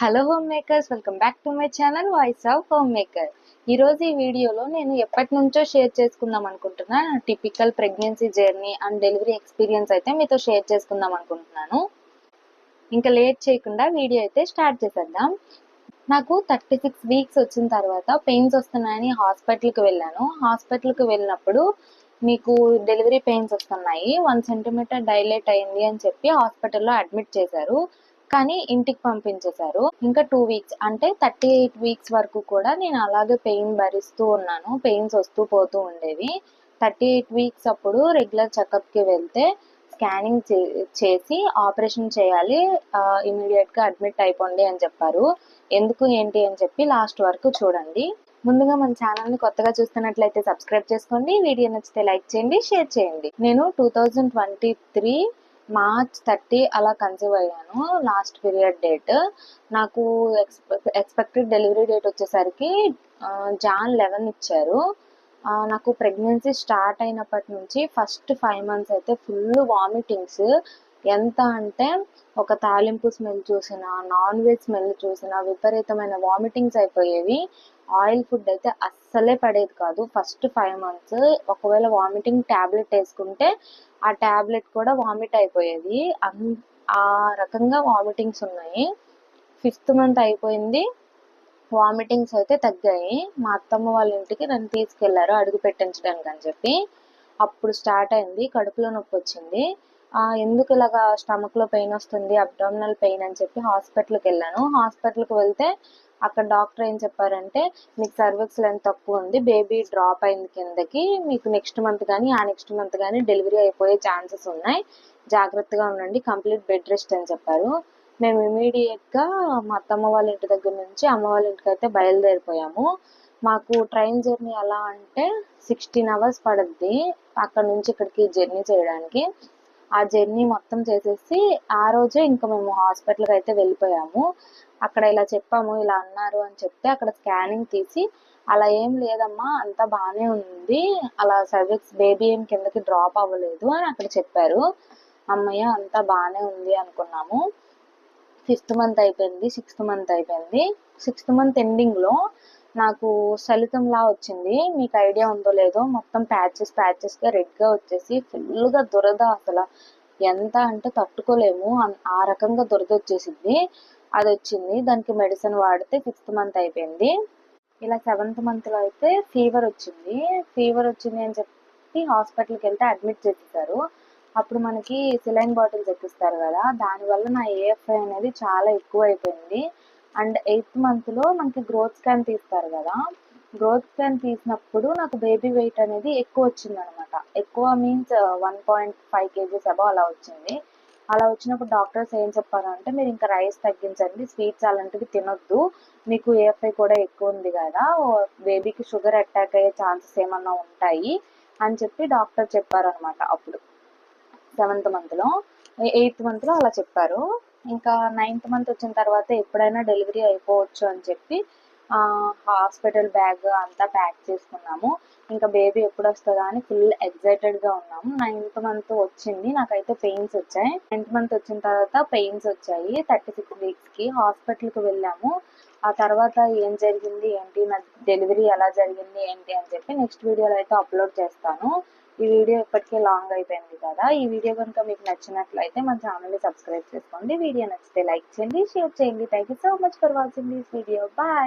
Hello home makers welcome back to my channel voice of home maker ఈరోజు ఈ వీడియోలో నేను ఎప్పటి నుంచో షేర్ చేసుకుందాం అనుకుంటున్నా. Typical pregnancy journey and delivery experience అయితే మీతో షేర్ చేసుకుందాం అనుకుంటున్నాను. ఇంకా లేట్ చేయకుండా వీడియో అయితే స్టార్ట్ చేసేద్దాం. నాకు థర్టీ సిక్స్ వీక్స్ వచ్చిన తర్వాత పెయిన్స్ వస్తున్నాయని హాస్పిటల్కి వెళ్ళాను. హాస్పిటల్కి వెళ్ళినప్పుడు మీకు డెలివరీ పెయిన్స్ వస్తున్నాయి. వన్ సెంటీమీటర్ డైలేట్ అయింది అని చెప్పి హాస్పిటల్లో అడ్మిట్ చేశారు. కానీ ఇంటికి పంపించేశారు. ఇంకా టూ వీక్స్ అంటే థర్టీ ఎయిట్ వీక్స్ వరకు కూడా నేను అలాగే పెయిన్ భరిస్తూ ఉన్నాను. పెయిన్స్ వస్తూ పోతూ ఉండేవి. థర్టీ ఎయిట్ వీక్స్ అప్పుడు రెగ్యులర్ చెకప్కి వెళ్తే స్కానింగ్ చేసి ఆపరేషన్ చేయాలి. ఇమీడియట్గా అడ్మిట్ అయిపోండి అని చెప్పారు. ఎందుకు ఏంటి అని చెప్పి లాస్ట్ వరకు చూడండి. ముందుగా మన ఛానల్ని కొత్తగా చూస్తున్నట్లయితే సబ్స్క్రైబ్ చేసుకోండి. వీడియో నచ్చితే లైక్ చేయండి షేర్ చేయండి. నేను two thousand twenty three March thirty అలా కన్సీవ్ అయ్యాను లాస్ట్ పీరియడ్ డేట్. నాకు ఎక్స్పెక్టెడ్ డెలివరీ డేట్ వచ్చేసరికి జాన్ లెవెన్ ఇచ్చారు. నాకు ప్రెగ్నెన్సీ స్టార్ట్ అయినప్పటి నుంచి ఫస్ట్ ఫైవ్ మంత్స్ అయితే ఫుల్ వామిటింగ్స్. ఎంత అంటే ఒక తాలింపు స్మెల్ చూసిన నాన్ వెజ్ స్మెల్ చూసిన విపరీతమైన వామిటింగ్స్ అయిపోయేవి. ఆయిల్ ఫుడ్ అయితే అస్సలే పడేది కాదు. ఫస్ట్ ఫైవ్ మంత్స్ ఒకవేళ వామిటింగ్ ట్యాబ్లెట్ వేసుకుంటే ఆ ట్యాబ్లెట్ కూడా వామిట్ అయిపోయేది. ఆ రకంగా వామిటింగ్స్ ఉన్నాయి. ఫిఫ్త్ మంత్ అయిపోయింది. వామిటింగ్స్ అయితే తగ్గాయి. మా అత్తమ్మ వాళ్ళ ఇంటికి నన్ను తీసుకెళ్ళారు అడుగు పెట్టించడానికి అని చెప్పి. అప్పుడు స్టార్ట్ అయింది. కడుపులో నొప్పి వచ్చింది. ఎందుకు ఇలాగా స్టమక్లో పెయిన్ వస్తుంది అబ్డామినల్ పెయిన్ అని చెప్పి హాస్పిటల్కి వెళ్ళాను. హాస్పిటల్కి వెళ్తే అక్కడ డాక్టర్ ఏం చెప్పారంటే మీకు సర్వీక్స్ లెంత్ తక్కువ ఉంది బేబీ డ్రాప్ అయింది కిందకి మీకు నెక్స్ట్ మంత్ కానీ ఆ నెక్స్ట్ మంత్ కానీ డెలివరీ అయిపోయే ఛాన్సెస్ ఉన్నాయి. జాగ్రత్తగా ఉండండి కంప్లీట్ బెడ్ రెస్ట్ అని చెప్పారు. మేము ఇమీడియట్గా మా అత్తమ్మ వాళ్ళ ఇంటి దగ్గర నుంచి అమ్మ వాళ్ళ ఇంటికి అయితే బయలుదేరిపోయాము. మాకు ట్రైన్ జర్నీ ఎలా అంటే సిక్స్టీన్ అవర్స్ పడుద్ది అక్కడ నుంచి ఇక్కడికి జర్నీ చేయడానికి. ఆ జర్నీ మొత్తం చేసేసి ఆ రోజే ఇంకా మేము హాస్పిటల్కి అయితే వెళ్ళిపోయాము. అక్కడ ఇలా చెప్పాము ఇలా అన్నారు అని చెప్తే అక్కడ స్కానింగ్ తీసి అలా ఏం లేదమ్మా అంతా బాగానే ఉంది. అలా సర్వీక్స్ బేబీ ఏం కిందకి డ్రాప్ అవ్వలేదు అని అక్కడ చెప్పారు. అమ్మయ్య అంతా బాగానే ఉంది అనుకున్నాము. ఫిఫ్త్ మంత్ అయిపోయింది సిక్స్త్ మంత్ అయిపోయింది. సిక్స్త్ మంత్ ఎండింగ్లో నాకు లా వచ్చింది. మీకు ఐడియా ఉందో లేదో మొత్తం ప్యాచెస్ ప్యాచెస్గా రెడ్గా వచ్చేసి ఫుల్గా దురద అసలు. ఎంత అంటే తట్టుకోలేము. ఆ రకంగా దురద వచ్చేసింది. అది వచ్చింది దానికి మెడిసిన్ వాడితే సిక్స్త్ మంత్ అయిపోయింది. ఇలా సెవెంత్ మంత్లో అయితే ఫీవర్ వచ్చింది. ఫీవర్ వచ్చింది అని చెప్పి హాస్పిటల్కి వెళ్తే అడ్మిట్ చేసేసారు. అప్పుడు మనకి సిలైన్ బాటిల్స్ ఎక్కిస్తారు కదా. దానివల్ల నా ఏఎఫ్ఐ అనేది చాలా ఎక్కువ అయిపోయింది అండ్ ఎయిత్ మంత్లో మనకి గ్రోత్ స్కాన్ తీస్తారు కదా. గ్రోత్ స్కాన్ తీసినప్పుడు నాకు బేబీ వెయిట్ అనేది ఎక్కువ వచ్చింది అనమాట ఎక్కువ means one point five kgs అబో అలా వచ్చింది. అలా వచ్చినప్పుడు డాక్టర్స్ ఏం చెప్పారు అంటే మీరు ఇంకా రైస్ తగ్గించండి స్వీట్స్ అలాంటివి తినొద్దు. మీకు ఏఎఫ్ఐ కూడా ఎక్కువ ఉంది కదా. బేబీకి షుగర్ అటాక్ అయ్యే ఛాన్సెస్ ఏమన్నా ఉంటాయి? అని చెప్పి డాక్టర్ చెప్పారనమాట అప్పుడు. సెవెంత్ మంత్లో ఎయిత్ మంత్లో అలా చెప్పారు. ఇంకా నైన్త్ మంత్ వచ్చిన తర్వాత ఎప్పుడైనా డెలివరీ అయిపోవచ్చు అని చెప్పి హాస్పిటల్ బ్యాగ్ అంతా ప్యాక్ చేసుకున్నాము. ఇంకా బేబీ ఎప్పుడు వస్తుందా అని ఫుల్ ఎగ్జైటెడ్గా ఉన్నాము. నైన్త్ మంత్ వచ్చింది. నాకైతే పెయిన్స్ వచ్చాయి. నైన్త్ మంత్ వచ్చిన తర్వాత పెయిన్స్ వచ్చాయి. థర్టీ సిక్స్ వీక్స్కి హాస్పిటల్కి వెళ్ళాము. ఆ తర్వాత ఏం జరిగింది ఏంటి నా డెలివరీ ఎలా జరిగింది ఏంటి అని చెప్పి నెక్స్ట్ వీడియోలో అయితే అప్లోడ్ చేస్తాను. ఈ వీడియో ఇప్పటికే లాంగ్ అయిపోయింది కదా ఈ వీడియో కనుక మీకు నచ్చినట్లయితే మన ఛానల్ని సబ్స్క్రైబ్ చేసుకోండి. వీడియో నచ్చితే లైక్ చేయండి షేర్ చేయండి. Thank you so much for watching this video bye